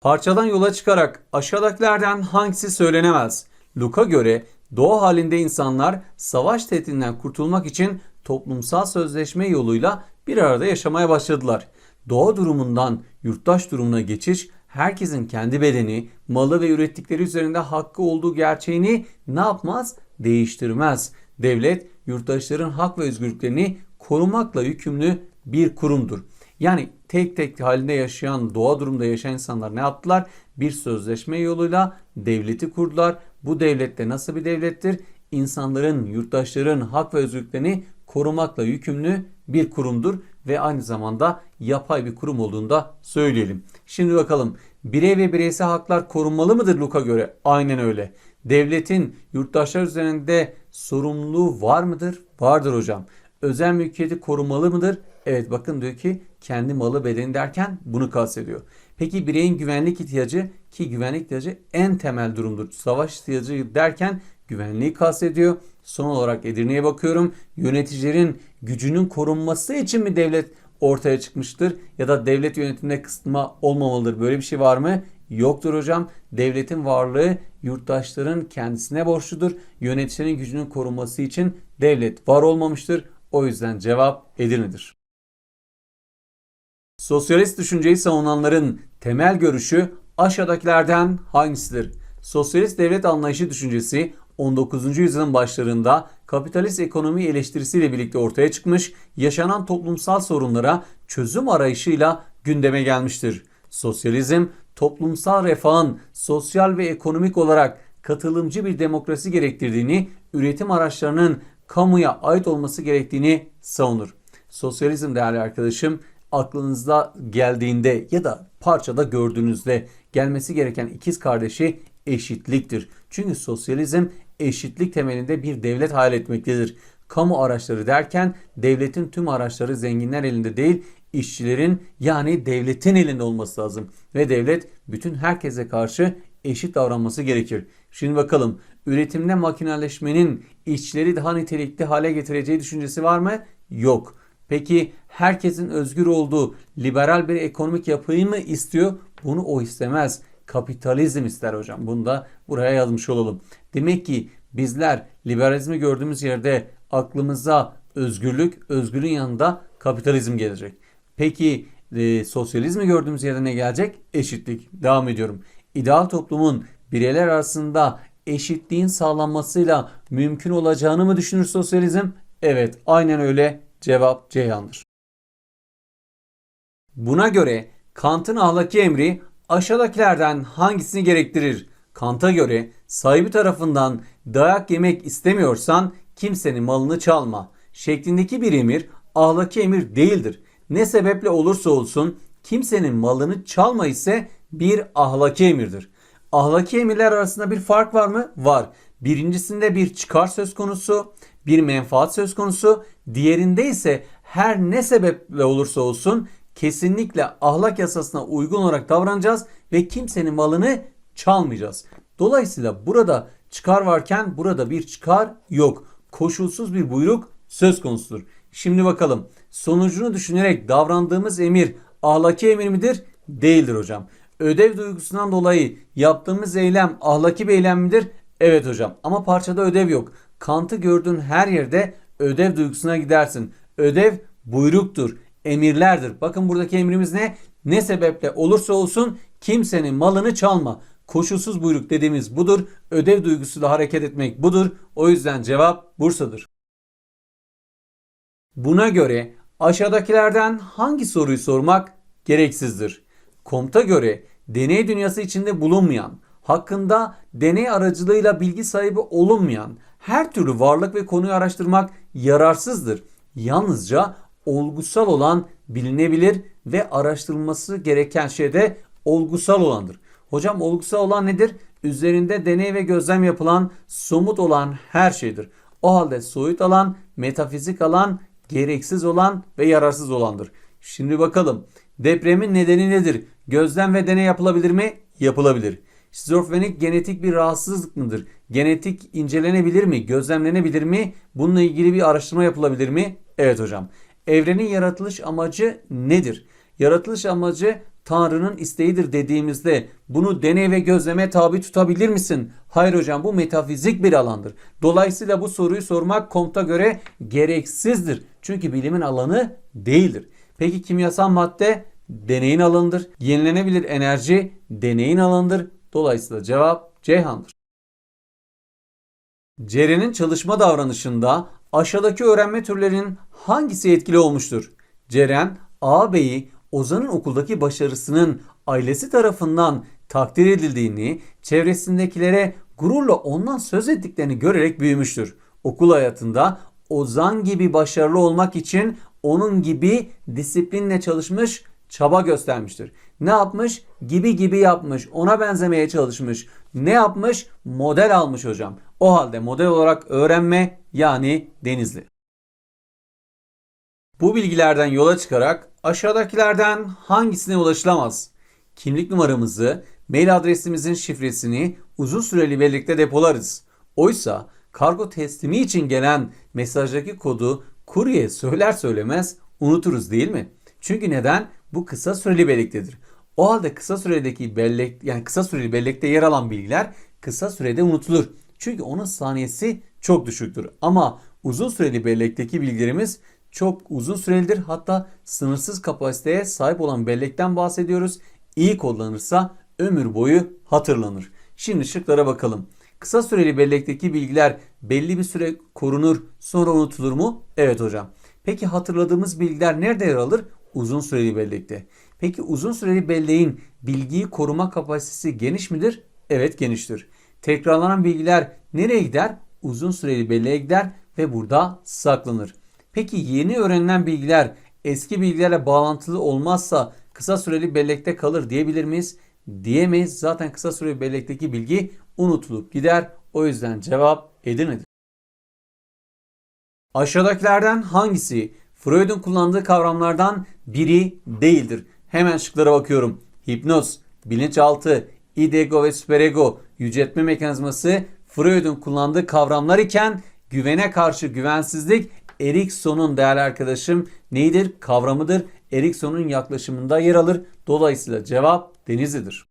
Parçadan yola çıkarak aşağıdakilerden hangisi söylenemez? Luka göre doğa halinde insanlar savaş tehdidinden kurtulmak için toplumsal sözleşme yoluyla bir arada yaşamaya başladılar. Doğa durumundan yurttaş durumuna geçiş herkesin kendi bedeni, malı ve ürettikleri üzerinde hakkı olduğu gerçeğini ne yapmaz? Değiştirmez. Devlet yurttaşların hak ve özgürlüklerini korumakla yükümlü bir kurumdur. Yani tek tek halinde yaşayan, doğa durumda yaşayan insanlar ne yaptılar? Bir sözleşme yoluyla devleti kurdular. Bu devlet de nasıl bir devlettir? İnsanların, yurttaşların hak ve özgürlüklerini korumakla yükümlü bir kurumdur ve aynı zamanda yapay bir kurum olduğunu da söyleyelim. Şimdi bakalım birey ve bireysel haklar korunmalı mıdır Luka göre? Aynen öyle. Devletin yurttaşlar üzerinde sorumluluğu var mıdır? Vardır hocam. Özel mülkiyeti korumalı mıdır? Evet bakın diyor ki kendi malı bedeni derken bunu kastediyor. Peki bireyin güvenlik ihtiyacı ki güvenlik ihtiyacı en temel durumdur. Savaş ihtiyacı derken güvenliği kastediyor. Son olarak Edirne'ye bakıyorum. Yöneticilerin gücünün korunması için mi devlet ortaya çıkmıştır? Ya da devlet yönetiminde kısıtlama olmamalıdır. Böyle bir şey var mı? Yoktur hocam. Devletin varlığı yurttaşların kendisine borçludur. Yöneticilerin gücünün korunması için devlet var olmamıştır. O yüzden cevap Edirne'dir. Sosyalist düşünceyi savunanların temel görüşü aşağıdakilerden hangisidir? Sosyalist devlet anlayışı düşüncesi 19. yüzyılın başlarında kapitalist ekonomi eleştirisiyle birlikte ortaya çıkmış, yaşanan toplumsal sorunlara çözüm arayışıyla gündeme gelmiştir. Sosyalizm, toplumsal refahın sosyal ve ekonomik olarak katılımcı bir demokrasi gerektirdiğini, üretim araçlarının kamuya ait olması gerektiğini savunur. Sosyalizm değerli arkadaşım aklınızda geldiğinde ya da parçada gördüğünüzde gelmesi gereken ikiz kardeşi eşitliktir. Çünkü sosyalizm eşitlik temelinde bir devlet hayal etmektedir. Kamu araçları derken devletin tüm araçları zenginler elinde değil, işçilerin yani devletin elinde olması lazım. Ve devlet bütün herkese karşı eşit davranması gerekir. Şimdi bakalım üretimde makineleşmenin işçileri daha nitelikli hale getireceği düşüncesi var mı? Yok. Peki herkesin özgür olduğu liberal bir ekonomik yapıyı mı istiyor? Bunu o istemez. Kapitalizm ister hocam. Bunu da buraya yazmış olalım. Demek ki bizler liberalizmi gördüğümüz yerde aklımıza özgürlük, özgürlüğün yanında kapitalizm gelecek. Peki e, sosyalizmi gördüğümüz yerde ne gelecek? Eşitlik. Devam ediyorum. İdeal toplumun bireyler arasında eşitliğin sağlanmasıyla mümkün olacağını mı düşünür sosyalizm? Evet, aynen öyle. Cevap Ceyhan'dır. Buna göre Kant'ın ahlaki emri aşağıdakilerden hangisini gerektirir? Kant'a göre sahibi tarafından dayak yemek istemiyorsan kimsenin malını çalma şeklindeki bir emir ahlaki emir değildir. Ne sebeple olursa olsun kimsenin malını çalma ise bir ahlaki emirdir. Ahlaki emirler arasında bir fark var mı? Var. Birincisinde bir çıkar söz konusu, bir menfaat söz konusu. Diğerinde ise her ne sebeple olursa olsun kesinlikle ahlak yasasına uygun olarak davranacağız ve kimsenin malını çalmayacağız. Dolayısıyla burada çıkar varken burada bir çıkar yok. Koşulsuz bir buyruk söz konusudur. Şimdi bakalım sonucunu düşünerek davrandığımız emir ahlaki emir midir? Değildir hocam. Ödev duygusundan dolayı yaptığımız eylem ahlaki bir eylem midir? Evet hocam ama parçada ödev yok. Kant'ı gördüğün her yerde ödev duygusuna gidersin. Ödev buyruktur, emirlerdir. Bakın buradaki emrimiz ne? Ne sebeple olursa olsun kimsenin malını çalma. Koşulsuz buyruk dediğimiz budur. Ödev duygusuyla hareket etmek budur. O yüzden cevap Bursa'dır. Buna göre aşağıdakilerden hangi soruyu sormak gereksizdir? Komta göre deney dünyası içinde bulunmayan, hakkında deney aracılığıyla bilgi sahibi olunmayan her türlü varlık ve konuyu araştırmak yararsızdır. Yalnızca olgusal olan bilinebilir ve araştırılması gereken şey de olgusal olandır. Hocam olgusal olan nedir? Üzerinde deney ve gözlem yapılan somut olan her şeydir. O halde soyut alan, metafizik alan, gereksiz olan ve yararsız olandır. Şimdi bakalım depremin nedeni nedir? Gözlem ve deney yapılabilir mi? Yapılabilir. Şizofrenik genetik bir rahatsızlık mıdır? Genetik incelenebilir mi? Gözlemlenebilir mi? Bununla ilgili bir araştırma yapılabilir mi? Evet hocam. Evrenin yaratılış amacı nedir? Yaratılış amacı Tanrı'nın isteğidir dediğimizde bunu deney ve gözleme tabi tutabilir misin? Hayır hocam bu metafizik bir alandır. Dolayısıyla bu soruyu sormak Comte'a göre gereksizdir. Çünkü bilimin alanı değildir. Peki kimyasal madde deneyin alanıdır. Yenilenebilir enerji deneyin alanıdır. Dolayısıyla cevap Ceyhan'dır. Ceren'in çalışma davranışında aşağıdaki öğrenme türlerinin hangisi etkili olmuştur? Ceren, ağabeyi Ozan'ın okuldaki başarısının ailesi tarafından takdir edildiğini, çevresindekilere gururla ondan söz ettiklerini görerek büyümüştür. Okul hayatında Ozan gibi başarılı olmak için onun gibi disiplinle çalışmış, çaba göstermiştir. Ne yapmış? Gibi gibi yapmış. Ona benzemeye çalışmış. Ne yapmış? Model almış hocam. O halde model olarak öğrenme yani Denizli. Bu bilgilerden yola çıkarak aşağıdakilerden hangisine ulaşılamaz? Kimlik numaramızı, mail adresimizin şifresini uzun süreli birlikte depolarız. Oysa kargo teslimi için gelen mesajdaki kodu kurye söyler söylemez unuturuz değil mi? Çünkü neden? Bu kısa süreli bellektedir. O halde kısa süredeki bellek yani kısa süreli bellekte yer alan bilgiler kısa sürede unutulur. Çünkü onun saniyesi çok düşüktür. Ama uzun süreli bellekteki bilgilerimiz çok uzun sürelidir. Hatta sınırsız kapasiteye sahip olan bellekten bahsediyoruz. İyi kullanırsa ömür boyu hatırlanır. Şimdi şıklara bakalım. Kısa süreli bellekteki bilgiler belli bir süre korunur sonra unutulur mu? Evet hocam. Peki hatırladığımız bilgiler nerede yer alır? Uzun süreli bellekte. Peki uzun süreli belleğin bilgiyi koruma kapasitesi geniş midir? Evet geniştir. Tekrarlanan bilgiler nereye gider? Uzun süreli belleğe gider ve burada saklanır. Peki yeni öğrenilen bilgiler eski bilgilerle bağlantılı olmazsa kısa süreli bellekte kalır diyebilir miyiz? Diyemeyiz. Zaten kısa süreli bellekteki bilgi unutulup gider. O yüzden cevap Edirne'dir. Aşağıdakilerden hangisi Freud'un kullandığı kavramlardan biri değildir? Hemen şıklara bakıyorum. Hipnoz, bilinçaltı, id-ego ve süperego yüceltme mekanizması Freud'un kullandığı kavramlar iken güvene karşı güvensizlik Erikson'un değerli arkadaşım neydir? Kavramıdır. Erikson'un yaklaşımında yer alır. Dolayısıyla cevap Denizli'dir.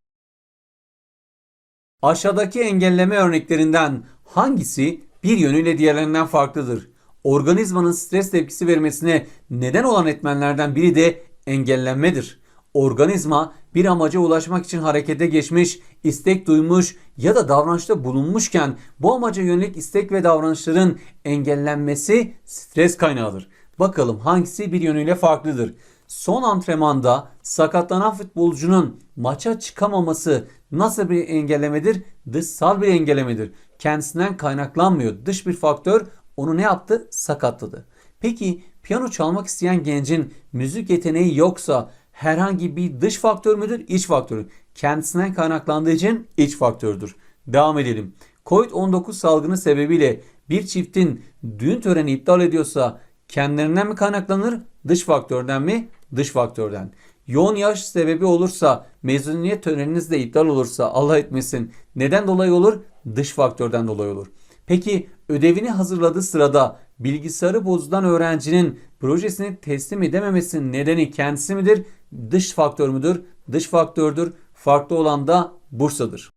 Aşağıdaki engelleme örneklerinden hangisi bir yönüyle diğerlerinden farklıdır? Organizmanın stres tepkisi vermesine neden olan etmenlerden biri de engellenmedir. Organizma bir amaca ulaşmak için harekete geçmiş, istek duymuş ya da davranışta bulunmuşken bu amaca yönelik istek ve davranışların engellenmesi stres kaynağıdır. Bakalım hangisi bir yönüyle farklıdır? Son antrenmanda sakatlanan futbolcunun maça çıkamaması nasıl bir engellemedir? Dışsal bir engellemedir. Kendisinden kaynaklanmıyor. Dış bir faktör onu ne yaptı? Sakatladı. Peki piyano çalmak isteyen gencin müzik yeteneği yoksa herhangi bir dış faktör müdür? İç faktörü. Kendisinden kaynaklandığı için iç faktördür. Devam edelim. Covid-19 salgını sebebiyle bir çiftin düğün töreni iptal ediyorsa kendilerinden mi kaynaklanır? Dış faktörden mi? Dış faktörden. Yoğun yaş sebebi olursa, mezuniyet töreniniz de iptal olursa Allah etmesin. Neden dolayı olur? Dış faktörden dolayı olur. Peki ödevini hazırladığı sırada bilgisayarı bozulan öğrencinin projesini teslim edememesinin nedeni kendisi midir? Dış faktör müdür? Dış faktördür. Farklı olan da Bursa'dır.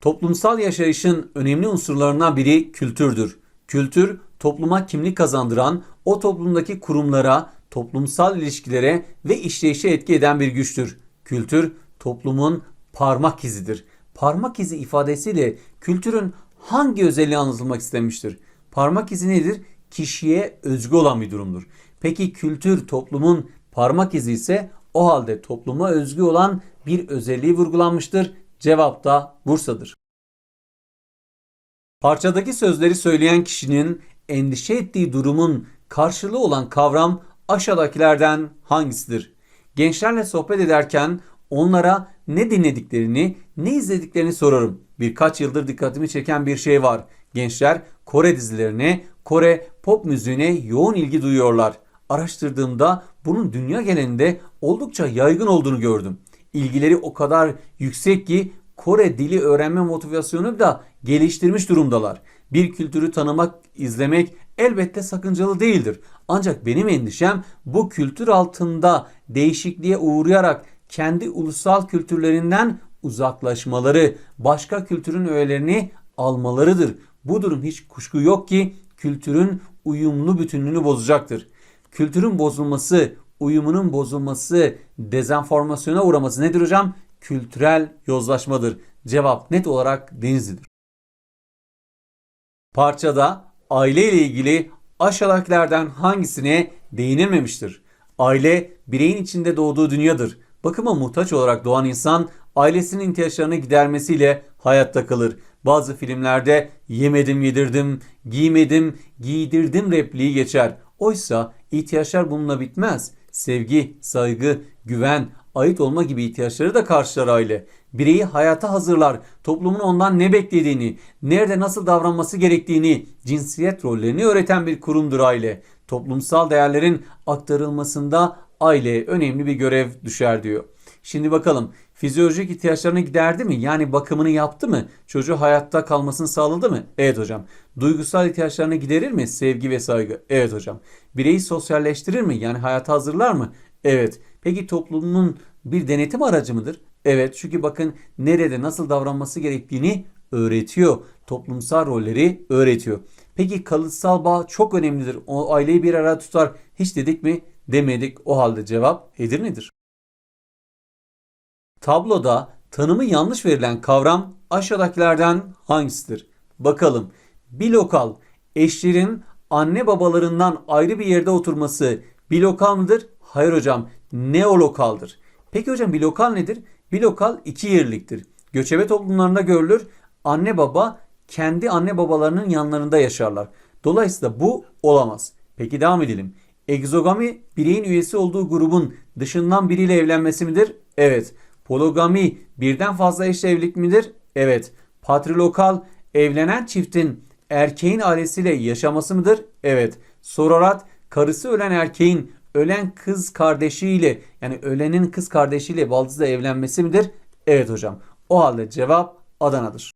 Toplumsal yaşayışın önemli unsurlarından biri kültürdür. Kültür, topluma kimlik kazandıran, o toplumdaki kurumlara, toplumsal ilişkilere ve işleyişe etki eden bir güçtür. Kültür, toplumun parmak izidir. Parmak izi ifadesiyle kültürün hangi özelliği anlatılmak istenmiştir? Parmak izi nedir? Kişiye özgü olan bir durumdur. Peki kültür toplumun parmak izi ise o halde topluma özgü olan bir özelliği vurgulanmıştır. Cevap da Bursa'dır. Parçadaki sözleri söyleyen kişinin endişe ettiği durumun karşılığı olan kavram aşağıdakilerden hangisidir? Gençlerle sohbet ederken onlara ne dinlediklerini, ne izlediklerini sorarım. Birkaç yıldır dikkatimi çeken bir şey var. Gençler Kore dizilerine, Kore pop müziğine yoğun ilgi duyuyorlar. Araştırdığımda bunun dünya genelinde oldukça yaygın olduğunu gördüm. İlgileri o kadar yüksek ki Kore dili öğrenme motivasyonu da geliştirmiş durumdalar. Bir kültürü tanımak, izlemek elbette sakıncalı değildir. Ancak benim endişem bu kültür altında değişikliğe uğrayarak kendi ulusal kültürlerinden uzaklaşmaları, başka kültürün öğelerini almalarıdır. Bu durum hiç kuşku yok ki kültürün uyumlu bütünlüğünü bozacaktır. Kültürün bozulması, uyumunun bozulması, dezenformasyona uğraması nedir hocam? Kültürel yozlaşmadır. Cevap net olarak Denizli'dir. Parçada aile ile ilgili aşağıdakilerden hangisine değinilmemiştir? Aile bireyin içinde doğduğu dünyadır. Bakıma muhtaç olarak doğan insan ailesinin ihtiyaçlarını gidermesiyle hayatta kalır. Bazı filmlerde yemedim yedirdim, giymedim giydirdim repliği geçer. Oysa ihtiyaçlar bununla bitmez. Sevgi, saygı, güven, ait olma gibi ihtiyaçları da karşılar aile. Bireyi hayata hazırlar, toplumun ondan ne beklediğini, nerede nasıl davranması gerektiğini, cinsiyet rollerini öğreten bir kurumdur aile. Toplumsal değerlerin aktarılmasında aileye önemli bir görev düşer diyor. Şimdi bakalım fizyolojik ihtiyaçlarını giderdi mi? Yani bakımını yaptı mı? Çocuğu hayatta kalmasını sağladı mı? Evet hocam. Duygusal ihtiyaçlarını giderir mi? Sevgi ve saygı. Evet hocam. Bireyi sosyalleştirir mi? Yani hayata hazırlar mı? Evet. Peki toplumun bir denetim aracı mıdır? Evet. Çünkü bakın nerede nasıl davranması gerektiğini öğretiyor. Toplumsal rolleri öğretiyor. Peki kalıtsal bağ çok önemlidir. O aileyi bir arada tutar. Hiç dedik mi? Demedik. O halde cevap Edirne'dir. Tabloda tanımı yanlış verilen kavram aşağıdakilerden hangisidir? Bakalım. Bilokal eşlerin anne babalarından ayrı bir yerde oturması bilokal mıdır? Hayır hocam. Neolokaldır. Peki hocam bilokal nedir? Bilokal iki yerliktir. Göçebe toplumlarında görülür. Anne baba kendi anne babalarının yanlarında yaşarlar. Dolayısıyla bu olamaz. Peki devam edelim. Egzogami bireyin üyesi olduğu grubun dışından biriyle evlenmesi midir? Evet. Pologami birden fazla eşle evlilik midir? Evet. Patrilokal evlenen çiftin erkeğin ailesiyle yaşaması mıdır? Evet. Sororat karısı ölen erkeğin ölen kız kardeşiyle yani ölenin kız kardeşiyle baldızla evlenmesi midir? Evet hocam. O halde cevap Adana'dır.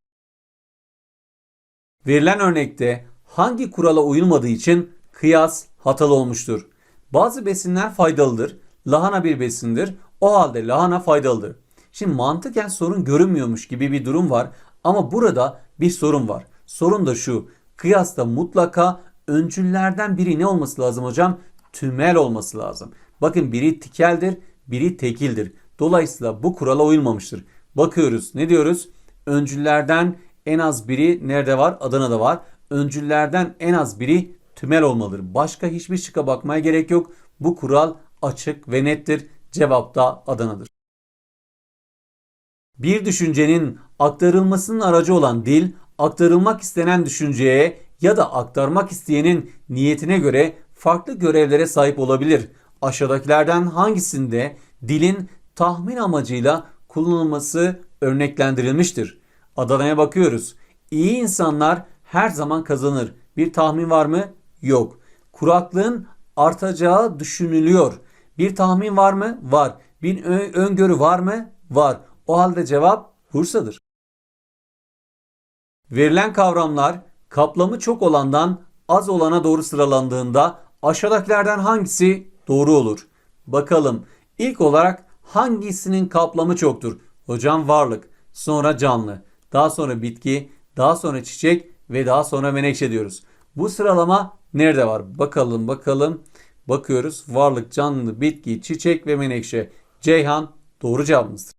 Verilen örnekte hangi kurala uyulmadığı için kıyas hatalı olmuştur? Bazı besinler faydalıdır. Lahana bir besindir. O halde lahana faydalıdır. Şimdi mantıken sorun görünmüyormuş gibi bir durum var ama burada bir sorun var. Sorun da şu. Kıyasta mutlaka öncüllerden biri ne olması lazım hocam? Tümel olması lazım. Bakın biri tikeldir, biri tekildir. Dolayısıyla bu kurala uyulmamıştır. Bakıyoruz ne diyoruz? Öncüllerden en az biri nerede var? Adana'da var. Öncüllerden en az biri tümel olmalıdır. Başka hiçbir şıka bakmaya gerek yok. Bu kural açık ve nettir. Cevap da Adana'dır. Bir düşüncenin aktarılmasının aracı olan dil, aktarılmak istenen düşünceye ya da aktarmak isteyenin niyetine göre farklı görevlere sahip olabilir. Aşağıdakilerden hangisinde dilin tahmin amacıyla kullanılması örneklendirilmiştir? Adana'ya bakıyoruz. İyi insanlar her zaman kazanır. Bir tahmin var mı? Yok. Kuraklığın artacağı düşünülüyor. Bir tahmin var mı? Var. Bir öngörü var mı? Var. O halde cevap Bursa'dır. Verilen kavramlar kaplamı çok olandan az olana doğru sıralandığında aşağıdakilerden hangisi doğru olur? Bakalım. İlk olarak hangisinin kaplamı çoktur? Hocam varlık, sonra canlı, daha sonra bitki, daha sonra çiçek ve daha sonra menekşe diyoruz. Bu sıralama nerede var? Bakalım bakalım. Bakıyoruz. Varlık, canlı, bitki, çiçek ve menekşe. Ceyhan doğru cevabımızdır.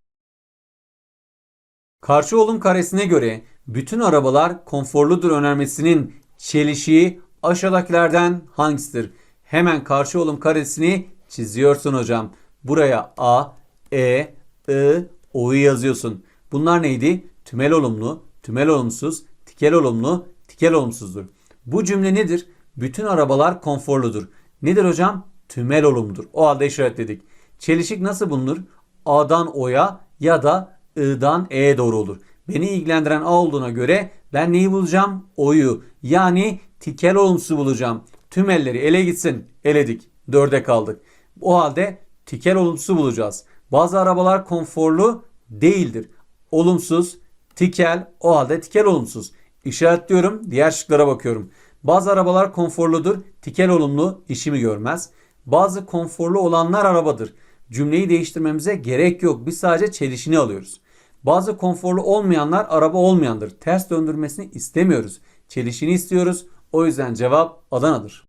Karşı olum karesine göre bütün arabalar konforludur önermesinin çelişiği aşağıdakilerden hangisidir? Hemen karşı olum karesini çiziyorsun hocam. Buraya A, E, I, O'yu yazıyorsun. Bunlar neydi? Tümel olumlu, tümel olumsuz, tikel olumlu, tikel olumsuzdur. Bu cümle nedir? Bütün arabalar konforludur. Nedir hocam? Tümel olumdur. O halde işaretledik. Çelişik nasıl bulunur? A'dan O'ya ya da I'dan E'ye doğru olur. Beni ilgilendiren A olduğuna göre ben neyi bulacağım? O'yu. Yani tikel olumsuzu bulacağım. Tüm elleri ele gitsin. Eledik. Dörde kaldık. O halde tikel olumsuzu bulacağız. Bazı arabalar konforlu değildir. Olumsuz, tikel, o halde tikel olumsuz. İşaretliyorum. Diğer şıklara bakıyorum. Bazı arabalar konforludur, tikel olumlu, işimi görmez. Bazı konforlu olanlar arabadır. Cümleyi değiştirmemize gerek yok. Biz sadece çelişini alıyoruz. Bazı konforlu olmayanlar araba olmayandır. Ters döndürmesini istemiyoruz. Çelişini istiyoruz. O yüzden cevap Adana'dır.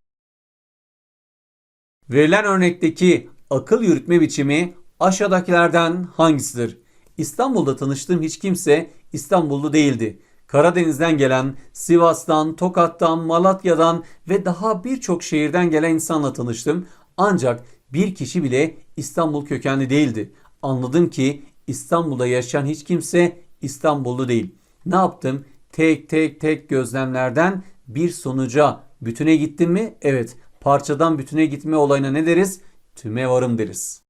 Verilen örnekteki akıl yürütme biçimi aşağıdakilerden hangisidir? İstanbul'da tanıştığım hiç kimse İstanbullu değildi. Karadeniz'den gelen, Sivas'tan, Tokat'tan, Malatya'dan ve daha birçok şehirden gelen insanla tanıştım. Ancak bir kişi bile İstanbul kökenli değildi. Anladım ki İstanbul'da yaşayan hiç kimse İstanbullu değil. Ne yaptım? Tek tek tek gözlemlerden bir sonuca bütüne gittim mi? Evet. Parçadan bütüne gitme olayına ne deriz? Tüme varım deriz.